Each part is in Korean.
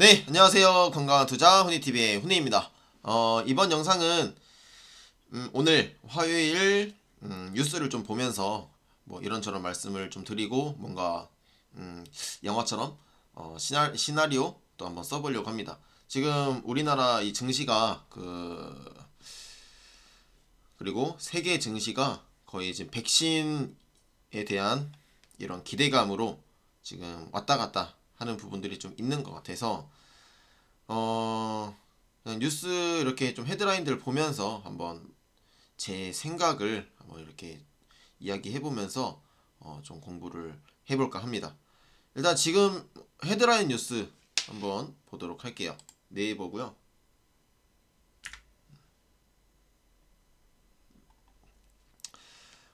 네, 안녕하세요. 건강한 투자 훈이TV의 훈이입니다. 어, 이번 영상은 음, 오늘 화요일 음, 뉴스를 좀 보면서 뭐 이런저런 말씀을 좀 드리고 뭔가 음, 영화처럼 어, 시나, 시나 리오 또 한번 써보려고 합니다. 지금 우리나라 이 증시가 그 그리고 세계 증시가 거의 지금 백신에 대한 이런 기대감으로 지금 왔다 갔다 하는 부분들이 좀 있는 것 같아서 어 뉴스 이렇게 좀 헤드라인들 보면서 한번 제 생각을 한번 이렇게 이야기해 보면서 어, 좀 공부를 해볼까 합니다. 일단 지금 헤드라인 뉴스 한번 보도록 할게요. 네이버고요.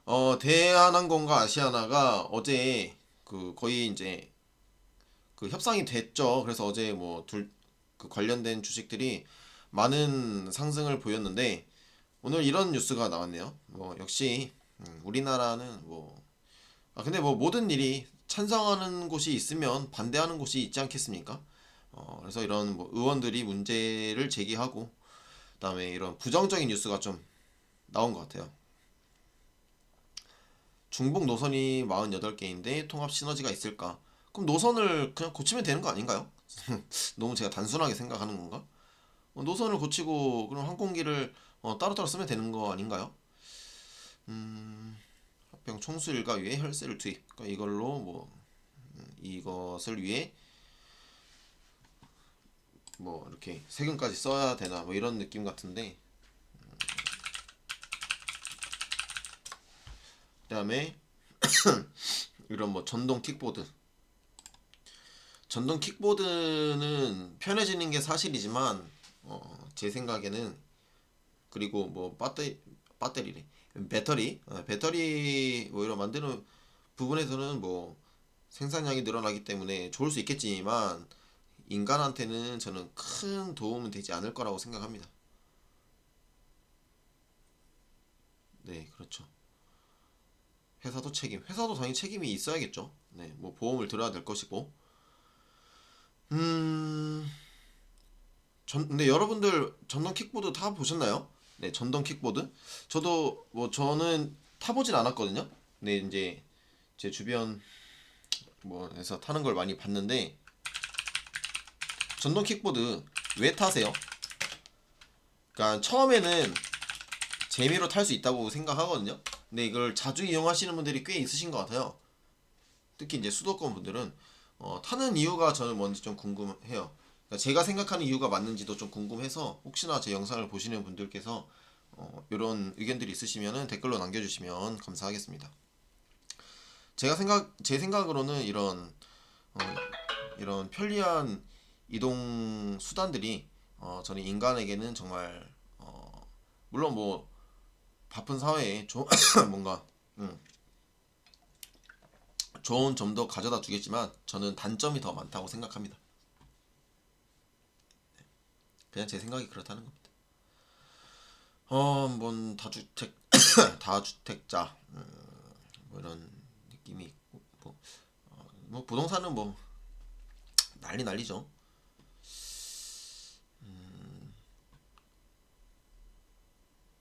어, 대한항공과 아시아나가 어제 그 거의 이제 그 협상이 됐죠. 그래서 어제 뭐 둘 그 관련된 주식들이 많은 상승을 보였는데 오늘 이런 뉴스가 나왔네요. 뭐 역시 음, 우리나라는 뭐 아, 근데 뭐 모든 일이 찬성하는 곳이 있으면 반대하는 곳이 있지 않겠습니까? 어, 그래서 이런 뭐 의원들이 문제를 제기하고 그다음에 이런 부정적인 뉴스가 좀 나온 것 같아요. 중복 노선이 48개인데 통합 시너지가 있을까? 그럼 노선을 그냥 고치면 되는 거 아닌가요? 너무 제가 단순하게 생각하는 건가? 어, 노선을 고치고 그럼 항공기를 어, 따로따로 쓰면 되는 거 아닌가요? 음, 합병 총수 일가 위에 혈세를 투입. 그러니까 이걸로 뭐 음, 이것을 위해 뭐 이렇게 세금까지 써야 되나 뭐 이런 느낌 같은데 그다음에 이런 뭐 전동 킥보드 전동 킥보드는 편해지는 게 사실이지만 어, 제 생각에는 그리고 뭐 배터리 배터리래 배터리 어, 배터리 뭐 이런 만드는 부분에서는 뭐 생산량이 늘어나기 때문에 좋을 수 있겠지만 인간한테는 저는 큰 도움은 되지 않을 거라고 생각합니다. 네, 그렇죠. 회사도 책임, 회사도 당연히 책임이 있어야겠죠. 네, 뭐 보험을 들어야 될 것이고. 음, 전, 근데 여러분들 전동 킥보드 타 보셨나요? 네, 전동 킥보드. 저도 뭐 저는 타보진 않았거든요. 근데 이제 제 주변 뭐에서 타는 걸 많이 봤는데 전동 킥보드 왜 타세요? 그러니까 처음에는 재미로 탈 수 있다고 생각하거든요. 근데 이걸 자주 이용하시는 분들이 꽤 있으신 것 같아요. 특히 이제 수도권 분들은 어, 타는 이유가 저는 뭔지 좀 궁금해요. 그러니까 제가 생각하는 이유가 맞는지도 좀 궁금해서 혹시나 제 영상을 보시는 분들께서 어, 이런 의견들이 있으시면 댓글로 남겨주시면 감사하겠습니다. 제가 생각 제 생각으로는 이런 어, 이런 편리한 이동 수단들이 어, 저는 인간에게는 정말 어, 물론 뭐 바쁜 사회에 조, 뭔가 음, 좋은 점도 가져다 주겠지만 저는 단점이 더 많다고 생각합니다. 네. 그냥 제 생각이 그렇다는 겁니다. 어, 뭔 다주택 다주택자 음, 뭐 이런 느낌이 있고 뭐, 어, 뭐 부동산은 뭐 난리 난리죠. 음,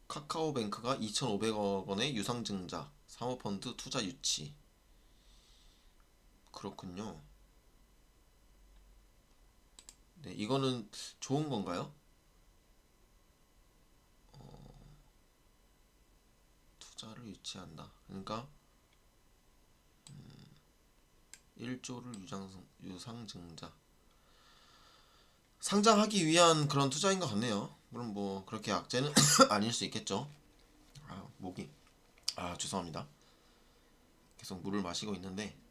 카카오뱅크가 2,500억 원의 유상증자 사모펀드 투자 유치 그렇군요. 네, 이거는 좋은 건가요? 어, 투자를 유치한다. 그러니까 음, 1조를 유상, 유상증자 상장하기 위한 그런 투자인 것 같네요. 물론 뭐 그렇게 악재는 아닐 수 있겠죠. 아, 목이 아 죄송합니다. 계속 물을 마시고 있는데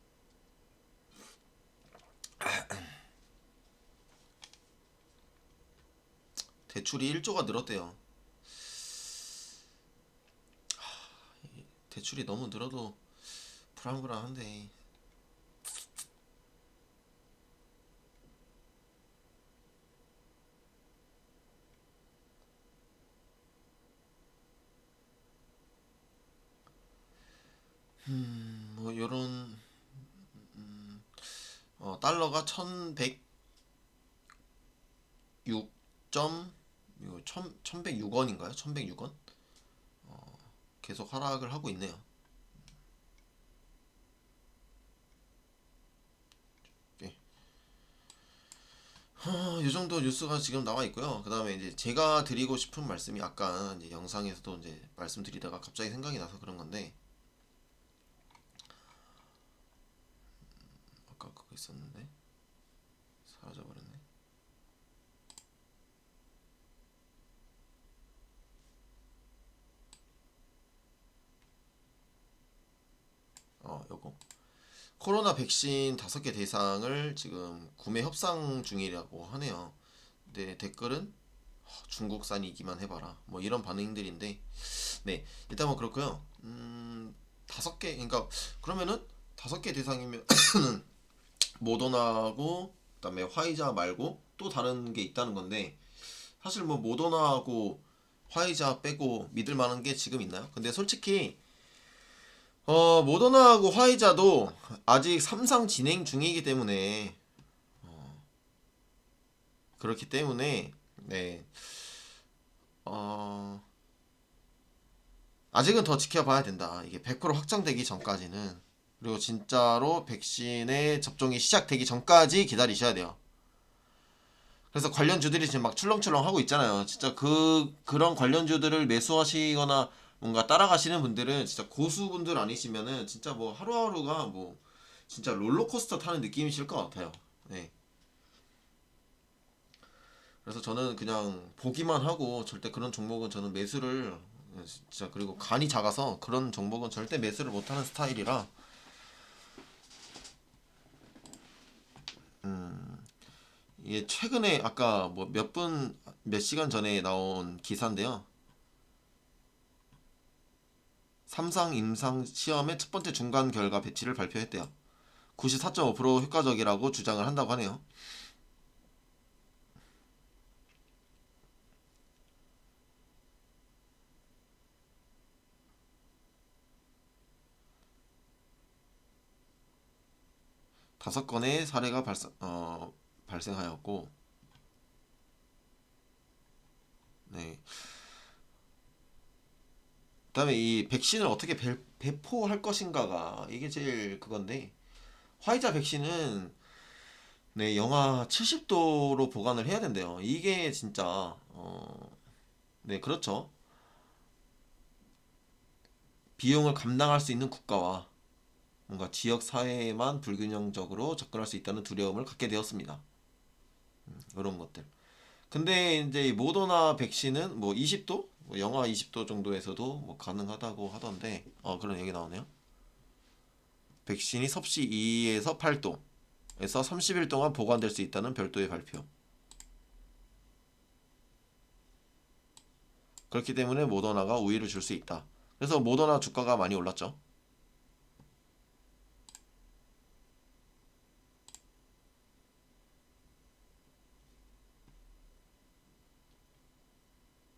대출이 1조가 늘었대요. 대출이 너무 늘어도 불안불안한데. 음, 뭐 요런 음, 어, 달러가 1100 1106점 이거 1000 1106원인가요? 1106원? 어, 계속 하락을 하고 있네요. 이 정도 뉴스가 지금 나와 있고요. 그 다음에 이제 제가 드리고 싶은 말씀이 아까 이제 영상에서도 이제 말씀드리다가 갑자기 생각이 나서 그런 건데 아까 그거 있었는데 사라져버렸네. 어, 요거. 코로나 백신 다섯 개 대상을 지금 구매 협상 중이라고 하네요. 근데 댓글은 "하, 중국산이기만 해봐라. 뭐 이런 반응들인데, 네 일단 뭐 그렇고요. 음 다섯 개, 그러니까 그러면은 다섯 개 대상이면 모더나하고 그다음에 화이자 말고 또 다른 게 있다는 건데 사실 뭐 모더나하고 화이자 빼고 믿을 만한 게 지금 있나요? 근데 솔직히 어 모더나하고 화이자도 아직 3상 진행 중이기 때문에 어, 그렇기 때문에 네. 어 아직은 더 지켜봐야 된다. 이게 100% 확정되기 전까지는 그리고 진짜로 백신의 접종이 시작되기 전까지 기다리셔야 돼요. 그래서 관련주들이 지금 막 출렁출렁 하고 있잖아요. 진짜 그 그런 관련주들을 매수하시거나 뭔가 따라가시는 분들은 진짜 고수분들 아니시면은 진짜 뭐 하루하루가 뭐 진짜 롤러코스터 타는 느낌이실 것 같아요. 네. 그래서 저는 그냥 보기만 하고 절대 그런 종목은 저는 매수를 진짜 그리고 간이 작아서 그런 종목은 절대 매수를 못하는 스타일이라 음 이게 최근에 아까 뭐 몇 분 몇 시간 전에 나온 기사인데요. 삼상 임상 시험의 첫 번째 중간 결과 배치를 발표했대요. 94.5% 효과적이라고 주장을 한다고 하네요. 다섯 건의 사례가 발생, 어, 발생하였고, 네. 그다음에 이 백신을 어떻게 배, 배포할 것인가가 이게 제일 그건데, 화이자 백신은 네, 영하 70도로 보관을 해야 된대요. 이게 진짜 어, 네, 그렇죠. 비용을 감당할 수 있는 국가와 뭔가 지역 사회에만 불균형적으로 접근할 수 있다는 두려움을 갖게 되었습니다. 이런 것들. 근데 이제 이 모더나 백신은 뭐 20도, 뭐 영하 20도 정도에서도 뭐 가능하다고 하던데, 어 그런 얘기 나오네요. 백신이 섭씨 2에서 8도에서 30일 동안 보관될 수 있다는 별도의 발표. 그렇기 때문에 모더나가 우위를 줄 수 있다. 그래서 모더나 주가가 많이 올랐죠.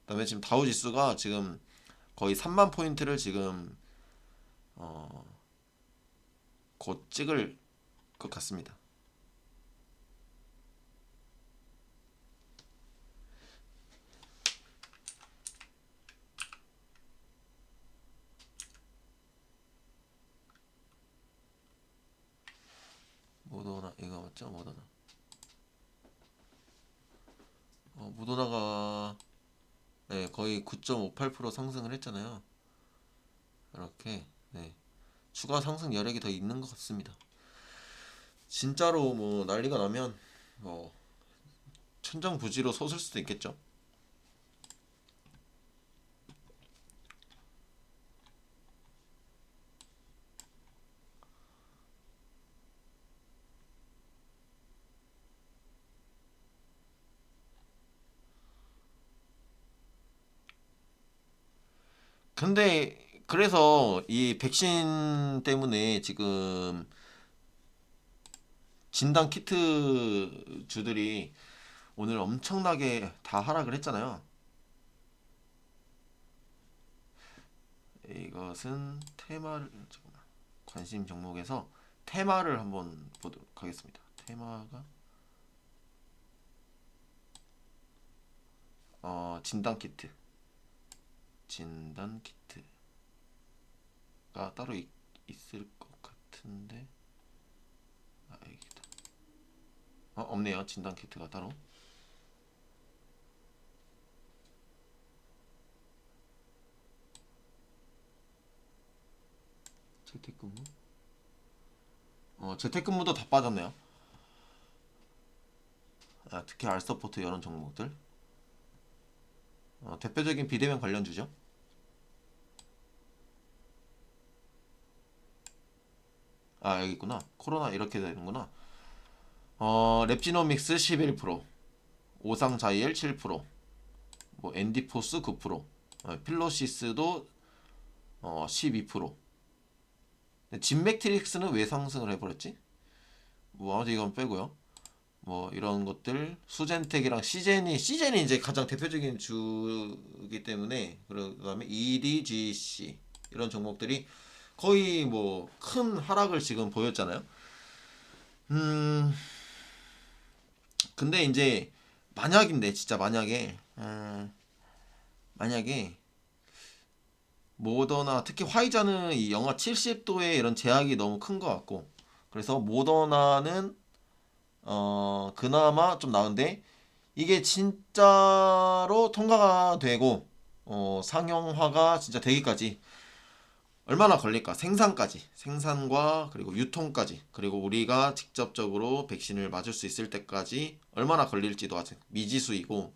그다음에 지금 다우 지수가 지금 거의 3만 포인트를 지금 어, 곧 찍을 것 같습니다. 모더나 이거 맞죠? 모더나. 어, 모더나가 네, 거의 9.58% 상승을 했잖아요. 이렇게 네. 추가 상승 여력이 더 있는 것 같습니다. 진짜로 뭐 난리가 나면 뭐 천정 부지로 솟을 수도 있겠죠. 근데 그래서 이 백신 때문에 지금 진단 키트 주들이 오늘 엄청나게 다 하락을 했잖아요. 이것은 테마를 잠깐만. 관심 종목에서 테마를 한번 보도록 하겠습니다. 테마가 어, 진단 키트. 진단 키트가 따로 있, 있을 것 같은데. 아, 여기다. 어, 없네요. 진단 키트가 따로. 재택근무? 어, 재택근무도 다 빠졌네요. 아, 특히 알서포트 이런 종목들. 어, 대표적인 비대면 관련주죠. 아, 여기 있구나. 코로나 이렇게 되는구나. 어, 랩지노믹스 11%, 오상자이엘 7%, 뭐 엔디포스 9%, 어, 필로시스도 어, 12%. 진맥트릭스는 왜 상승을 해버렸지? 뭐 아무튼 이건 빼고요. 뭐 이런 것들 수젠텍이랑 시젠이 시젠이 이제 가장 대표적인 주기 때문에 그다음에 EDGC 이런 종목들이 거의 뭐 큰 하락을 지금 보였잖아요. 음 근데 이제 만약인데 진짜 만약에 음, 만약에 모더나 특히 화이자는 이 영하 70도의 이런 제약이 너무 큰 것 같고 그래서 모더나는 어 그나마 좀 나은데 이게 진짜로 통과가 되고 어 상용화가 진짜 되기까지 얼마나 걸릴까 생산까지 생산과 그리고 유통까지 그리고 우리가 직접적으로 백신을 맞을 수 있을 때까지 얼마나 걸릴지도 아직 미지수이고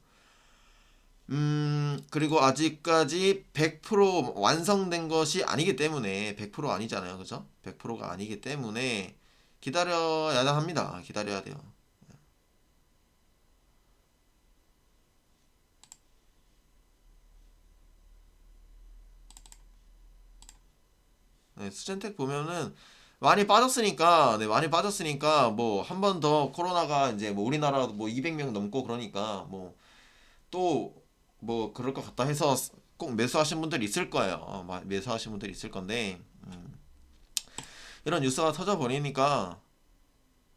음, 그리고 아직까지 100% 완성된 것이 아니기 때문에 100% 아니잖아요. 그죠? 100%가 아니기 때문에 기다려야 합니다. 기다려야 돼요. 네, 수젠텍 보면은 많이 빠졌으니까 네, 많이 빠졌으니까 뭐 한 번 더 코로나가 이제 뭐 우리나라도 뭐 200명 넘고 그러니까 뭐 또 뭐 그럴 것 같다 해서 꼭 매수하신 분들 있을 거예요. 어, 마- 매수하신 분들 있을 건데 음, 이런 뉴스가 터져 버리니까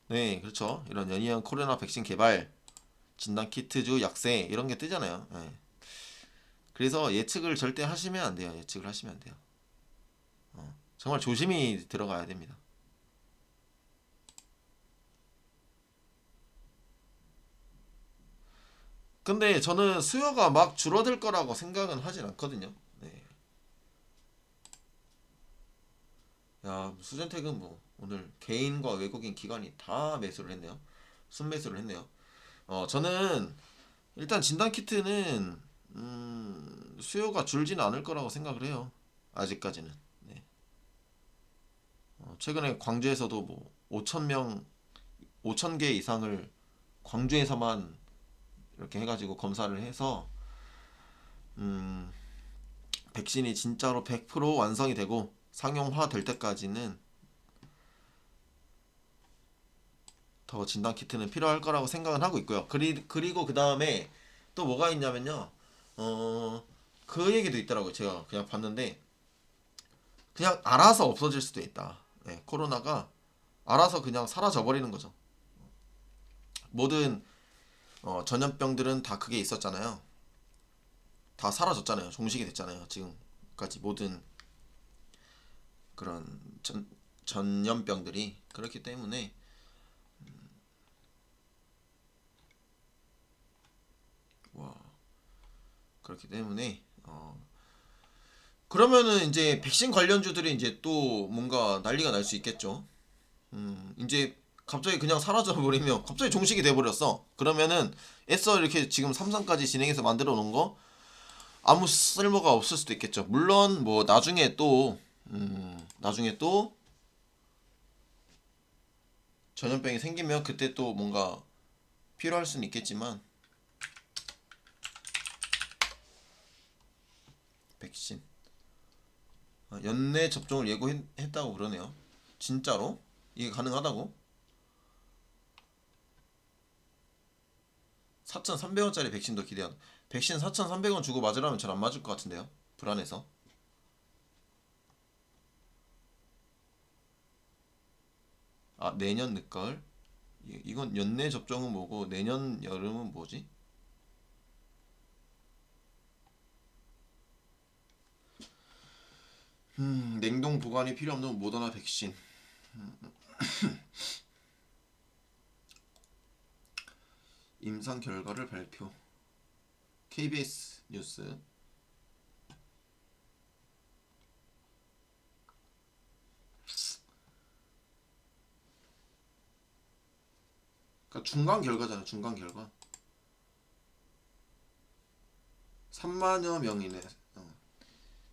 네 그렇죠. 이런 연이은 코로나 백신 개발 진단 키트주 약세 이런 게 뜨잖아요. 네. 그래서 예측을 절대 하시면 안 돼요. 예측을 하시면 안 돼요. 어, 정말 조심히 들어가야 됩니다. 근데 저는 수요가 막 줄어들 거라고 생각은 하진 않거든요. 네. 야, 수젠텍은 뭐 오늘 개인과 외국인 기관이 다 매수를 했네요. 순매수를 했네요. 어, 저는 일단 진단 키트는 음, 수요가 줄지는 않을 거라고 생각을 해요. 아직까지는. 네. 어, 최근에 광주에서도 뭐 5천 명, 5천 개 이상을 광주에서만 이렇게 해가지고 검사를 해서 음, 백신이 진짜로 100% 완성이 되고 상용화 될 때까지는 더 진단 키트는 필요할 거라고 생각은 하고 있고요. 그리, 그리고 그 다음에 또 뭐가 있냐면요. 어, 그 얘기도 있더라고요. 제가 그냥 봤는데 그냥 알아서 없어질 수도 있다. 네, 코로나가 알아서 그냥 사라져 버리는 거죠. 모든 어, 전염병들은 다 그게 있었잖아요. 다 사라졌잖아요. 종식이 됐잖아요. 지금까지 모든 그런 전, 전염병들이 그렇기 때문에 음, 와 그렇기 때문에 어, 그러면은 이제 백신 관련주들이 이제 또 뭔가 난리가 날 수 있겠죠. 음, 이제 갑자기 그냥 사라져 버리면 갑자기 종식이 돼 버렸어. 그러면은 애써 이렇게 지금 삼성까지 진행해서 만들어 놓은 거 아무 쓸모가 없을 수도 있겠죠. 물론 뭐 나중에 또 음, 나중에 또 전염병이 생기면 그때 또 뭔가 필요할 수는 있겠지만 백신 아, 연내 접종을 예고했다고 그러네요. 진짜로? 이게 가능하다고? 4,300원짜리 백신도 기대한. 백신 4,300원 주고 맞으라면 잘 안 맞을 것 같은데요. 불안해서. 아 내년 늦가을 예, 이건 연내 접종은 뭐고 내년 여름은 뭐지? 음, 냉동 보관이 필요 없는 모더나 백신. 임상 결과를 발표. KBS 뉴스. 그러니까 중간 결과잖아. 중간 결과. 3만여 명이네. 어.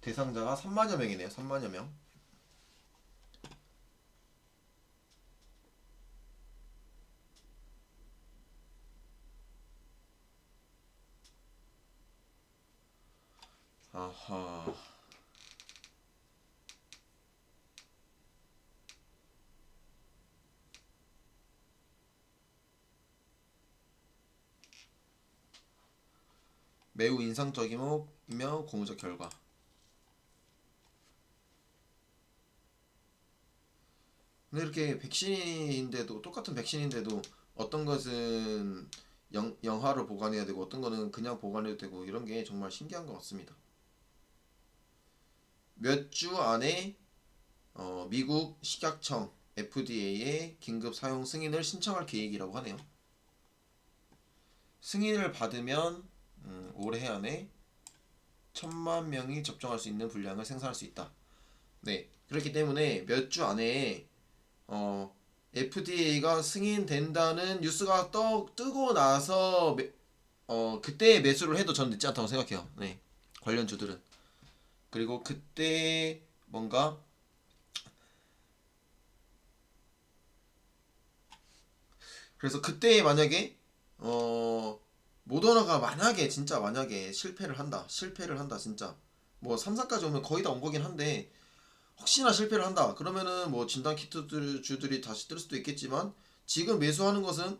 대상자가 3만여 명이네요. 3만여 명. 아하. 매우 인상적이며 공적 결과. 근데 이렇게 백신인데도 똑같은 백신인데도 어떤 것은 영, 영하로 보관해야 되고 어떤 거는 그냥 보관해도 되고 이런 게 정말 신기한 것 같습니다. 몇 주 안에 어, 미국 식약청 FDA에 긴급 사용 승인을 신청할 계획이라고 하네요. 승인을 받으면 음, 올해 안에 천만 명이 접종할 수 있는 분량을 생산할 수 있다. 네, 그렇기 때문에 몇 주 안에 어, FDA가 승인된다는 뉴스가 떠 뜨고 나서 매, 어 그때 매수를 해도 저는 늦지 않다고 생각해요. 네, 관련주들은 그리고 그때 뭔가 그래서 그때 만약에 어 모더나가 만약에 진짜 만약에 실패를 한다. 실패를 한다 진짜. 뭐 3, 4까지 오면 거의 다 온 거긴 한데 혹시나 실패를 한다. 그러면은 뭐 진단 키트 주들이 다시 뜰 수도 있겠지만 지금 매수하는 것은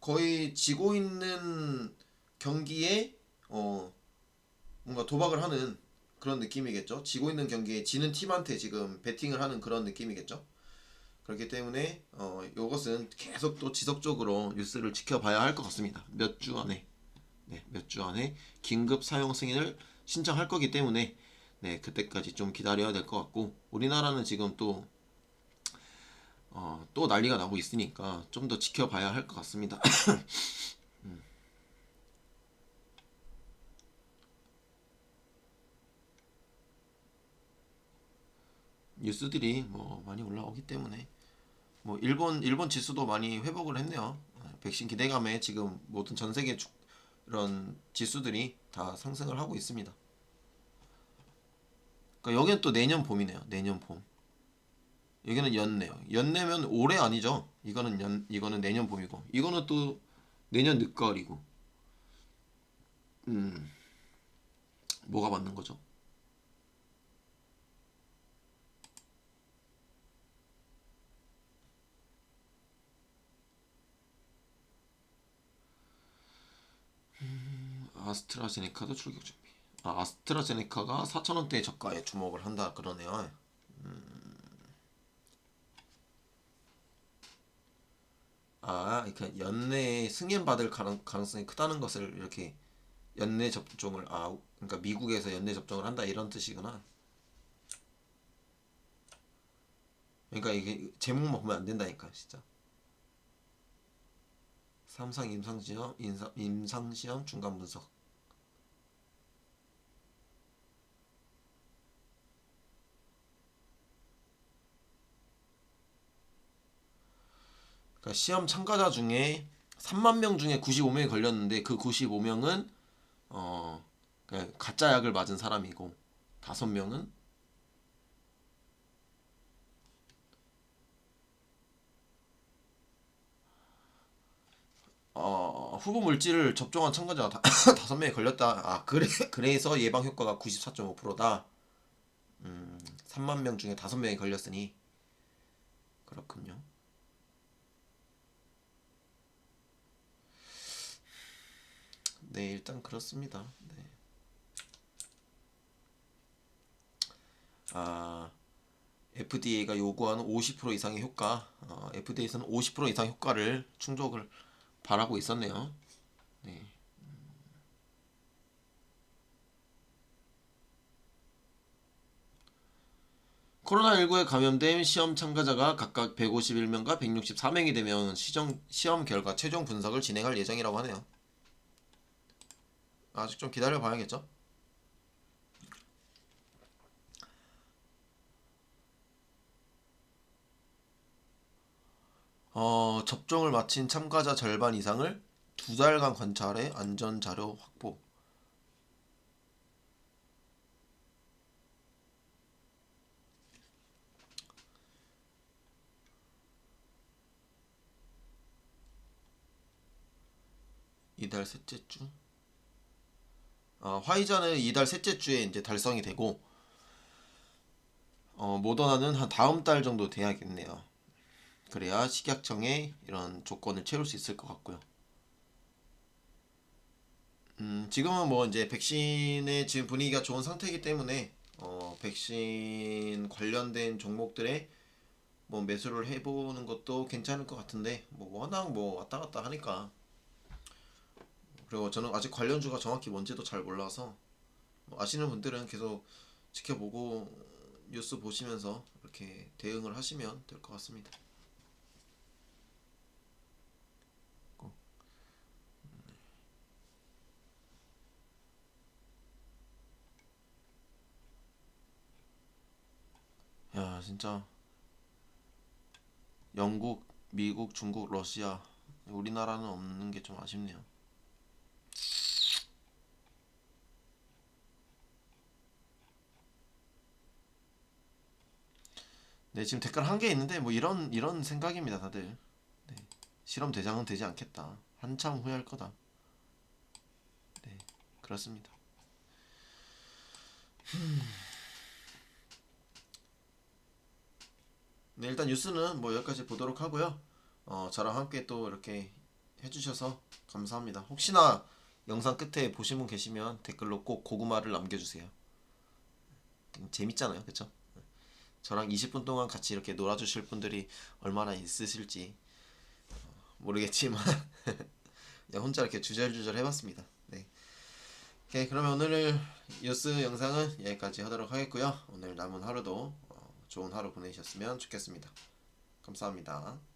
거의 지고 있는 경기에 어 뭔가 도박을 하는 그런 느낌이겠죠? 지고 있는 경기에 지는 팀한테 지금 베팅을 하는 그런 느낌이겠죠? 그렇기 때문에 어 이것은 계속 또 지속적으로 뉴스를 지켜봐야 할 것 같습니다. 몇 주 안에 네, 몇 주 안에 긴급 사용 승인을 신청할 거기 때문에 네, 그때까지 좀 기다려야 될 것 같고 우리나라는 지금 또 어, 또 난리가 나고 있으니까 좀 더 지켜봐야 할 것 같습니다. 음. 뉴스들이 뭐 많이 올라오기 때문에 뭐 일본 일본 지수도 많이 회복을 했네요. 백신 기대감에 지금 모든 전 세계 주, 이런 지수들이 다 상승을 하고 있습니다. 그러니까 여기는 또 내년 봄이네요. 내년 봄. 여기는 연내요. 연내면 올해 아니죠. 이거는 연 이거는 내년 봄이고 이거는 또 내년 늦가을이고. 음. 뭐가 맞는 거죠? 아스트라제네카도 출격 준비. 아, 아스트라제네카가 4,000원대 저가에 주목을 한다 그러네요. 음. 아, 그러니까 연내 승인 받을 가능성이 크다는 것을 이렇게 연내 접종을 아, 그러니까 미국에서 연내 접종을 한다 이런 뜻이구나. 그러니까 이게 제목만 보면 안 된다니까, 진짜. 삼상 임상시험, 임상시험 중간 분석. 그러니까 시험 참가자 중에 3만 명 중에 95명이 걸렸는데 그 95명은 어 그러니까 가짜 약을 맞은 사람이고 5명은 어, 후보 물질을 접종한 참가자가 다섯 명이 걸렸다. 아 그래 그래서 예방 효과가 94.5%다. 음, 3만 명 중에 다섯 명이 걸렸으니 그렇군요. 네, 일단 그렇습니다. 네. 아, FDA가 요구하는 50% 이상의 효과, 어, FDA에서는 50% 이상 효과를 충족을 바라고 있었네요. 네. 코로나19에 감염된 시험 참가자가 각각 151명과 164명이 되면 시정, 시험 결과 최종 분석을 진행할 예정이라고 하네요. 아직 좀 기다려 봐야겠죠? 어, 접종을 마친 참가자 절반 이상을 두 달간 관찰해 안전 자료 확보. 이달 셋째 주. 어, 화이자는 이달 셋째 주에 이제 달성이 되고, 어, 모더나는 한 다음 달 정도 돼야겠네요. 그래야 식약청에 이런 조건을 채울 수 있을 것 같고요. 음, 지금은 뭐 이제 백신의 지금 분위기가 좋은 상태이기 때문에 어, 백신 관련된 종목들에 뭐 매수를 해보는 것도 괜찮을 것 같은데 뭐 워낙 뭐 왔다 갔다 하니까 그리고 저는 아직 관련주가 정확히 뭔지도 잘 몰라서 뭐 아시는 분들은 계속 지켜보고 뉴스 보시면서 이렇게 대응을 하시면 될 것 같습니다. 야 진짜 영국, 미국, 중국, 러시아 우리나라는 없는 게 좀 아쉽네요. 네 지금 댓글 한 개 있는데 뭐 이런 이런 생각입니다 다들. 네, 실험 대상은 되지 않겠다. 한참 후회할 거다. 네 그렇습니다. 네, 일단 뉴스는 뭐 여기까지 보도록 하고요. 어, 저랑 함께 또 이렇게 해주셔서 감사합니다. 혹시나 영상 끝에 보신 분 계시면 댓글로 꼭 고구마를 남겨주세요. 음, 재밌잖아요, 그쵸? 저랑 20분 동안 같이 이렇게 놀아주실 분들이 얼마나 있으실지 어, 모르겠지만 그냥 혼자 이렇게 주절주절 해봤습니다. 네. 오케이, 그러면 오늘 뉴스 영상은 여기까지 하도록 하겠고요. 오늘 남은 하루도 어, 좋은 하루 보내셨으면 좋겠습니다. 감사합니다.